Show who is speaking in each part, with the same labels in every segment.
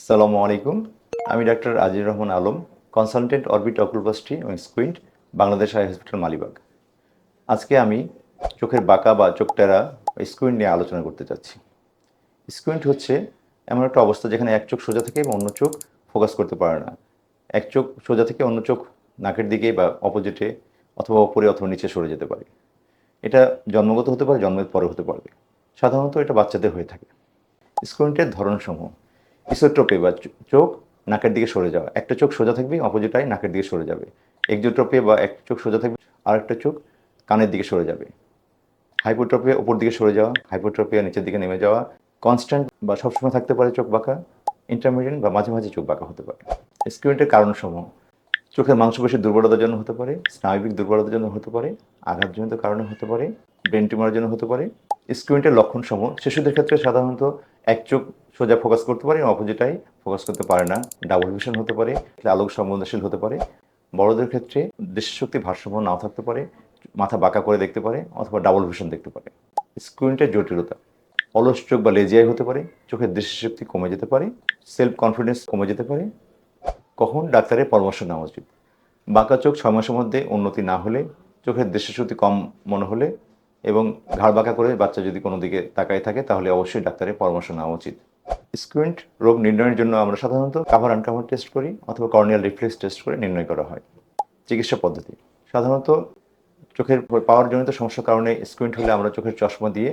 Speaker 1: আসসালামু আলাইকুম। আমি doctor Azizur Rahman Alam, consultant orbit oculoplasty এবং squint, Bangladesh eye hospital Malibagh. আজকে আমি চোখের বাঁকা বা চোখ টেরা স্কুইন্ট নিয়ে আলোচনা করতে চাচ্ছি। স্কুইন্ট হচ্ছে এমন একটা অবস্থা যেখানে এক চোখ সোজা থেকে এবং অন্য চোখ ফোকাস করতে পারে না। এক চোখ সোজা থেকে অন্য চোখ নাকের দিকে বা অপোজিটে অথবা ওপরে অথবা নিচে সরে যেতে পারে। এটা জন্মগত হতে পারে, জন্মের পরে হতে পারবে। সাধারণত এটা বাচ্চাদের হয়ে থাকে। স্কুইন্টের ধরনসমূহ। ইসোট্রপি বা চোখ নাকের দিকে সরে যাওয়া। একটা চোখ সোজা থাকবে, অপোজিট আই নাকের দিকে সরে যাবে। এক্সোট্রপি বা এক চোখ সোজা থাকবে আর একটা চোখ কানের দিকে সরে যাবে। হাইপোট্রপিয়া উপর দিকে সরে যাওয়া হাইপোট্রপিয়া নিচের দিকে নেমে যাওয়া কনস্ট্যান্ট বা সবসময় থাকতে পারে চোখ বাঁকা ইন্টারমিডিয়েন্ট বা মাঝে মাঝে চোখ বাঁকা হতে পারে। স্কিউন্টের কারণসমূহ। চোখের মাংসপেশির দুর্বলতার জন্য হতে পারে, স্নায়বিক দুর্বলতার জন্য হতে পারে, আঘাতজনিত কারণে হতে পারে ব্রেন টিউমারের জন্য হতে পারে। স্কিউন্টের লক্ষণসমূহ। শিশুদের ক্ষেত্রে সাধারণত এক চোখ সোজা ফোকাস করতে পারে অপোজিটাই ফোকাস করতে পারে না ডাবল ভিশন হতে পারে, আলোক সংবেদনশীল হতে পারে, বড়দের ক্ষেত্রে দৃষ্টিশক্তি ভারসাম্য নাও থাকতে পারে, মাথা বাঁকা করে দেখতে পারে অথবা ডাবল ভিশন দেখতে পারে। স্ক্রিনটা জটিলতা। অলস চোখ বা লেজিয়াই হতে পারে, চোখের দৃষ্টিশক্তি কমে যেতে পারে সেলফ কনফিডেন্স কমে যেতে পারে। কখন ডাক্তারের পরামর্শ নেওয়া উচিত? বাঁকা চোখ ছয় মাসের মধ্যে উন্নতি না হলে, চোখের দৃষ্টিশক্তি কম মনে হলে এবং ঘাড় বাঁকা করে বাচ্চা যদি কোনো দিকে তাকায় থাকে, তাহলে অবশ্যই ডাক্তারের পরামর্শ নেওয়া উচিত। স্কুইন্ট রোগ নির্ণয়ের জন্য আমরা সাধারণত কাভার আনকাভার টেস্ট করি অথবা কর্নিয়াল রিফ্লেক্স টেস্ট করে নির্ণয় করা হয়। চিকিৎসা পদ্ধতি। সাধারণত চোখের পাওয়ার জনিত সমস্যার কারণে স্কুইন্ট হলে আমরা চোখের চশমা দিয়ে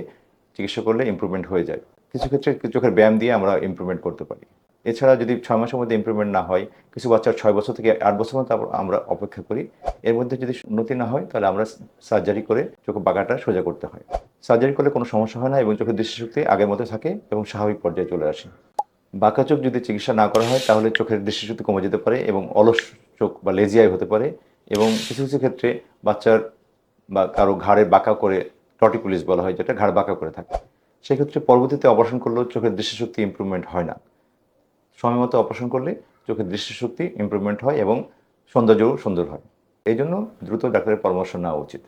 Speaker 1: চিকিৎসা করলে ইমপ্রুভমেন্ট হয়ে যায়। কিছু ক্ষেত্রে চোখের ব্যায়াম দিয়ে আমরা ইমপ্রুভমেন্ট করতে পারি। এছাড়া যদি ছয় মাসের মধ্যে ইমপ্রুভমেন্ট না হয়, কিছু বাচ্চার ছয় বছর থেকে আট বছর মধ্যে আমরা অপেক্ষা করি। এর মধ্যে যদি উন্নতি না হয়, তাহলে আমরা সার্জারি করে চোখ বাঁকাটা সোজা করতে হয়। সার্জারি করলে কোনো সমস্যা হয় না এবং চোখের দৃষ্টিশক্তি আগের মতো থাকে এবং স্বাভাবিক পর্যায়ে চলে আসে। বাঁকা চোখ যদি চিকিৎসা না করা হয়, তাহলে চোখের দৃষ্টিশক্তি কমে যেতে পারে এবং অলস চোখ বা লেজিয়াই হতে পারে এবং কিছু কিছু ক্ষেত্রে বাচ্চার বা কারও ঘাড়ে বাঁকা করে টটিপুলিস বলা হয়, যেটা ঘাড় বাঁকা করে থাকে। সেক্ষেত্রে পরবর্তীতে অপারেশন করলেও চোখের দৃষ্টিশক্তি ইমপ্রুভমেন্ট হয় না। সময় মতো অপারেশন করলে চোখের দৃষ্টিশক্তি ইমপ্রুভমেন্ট হয় এবং সৌন্দর্যও সুন্দর হয়। এই জন্য দ্রুত ডাক্তারের পরামর্শ নেওয়া উচিত।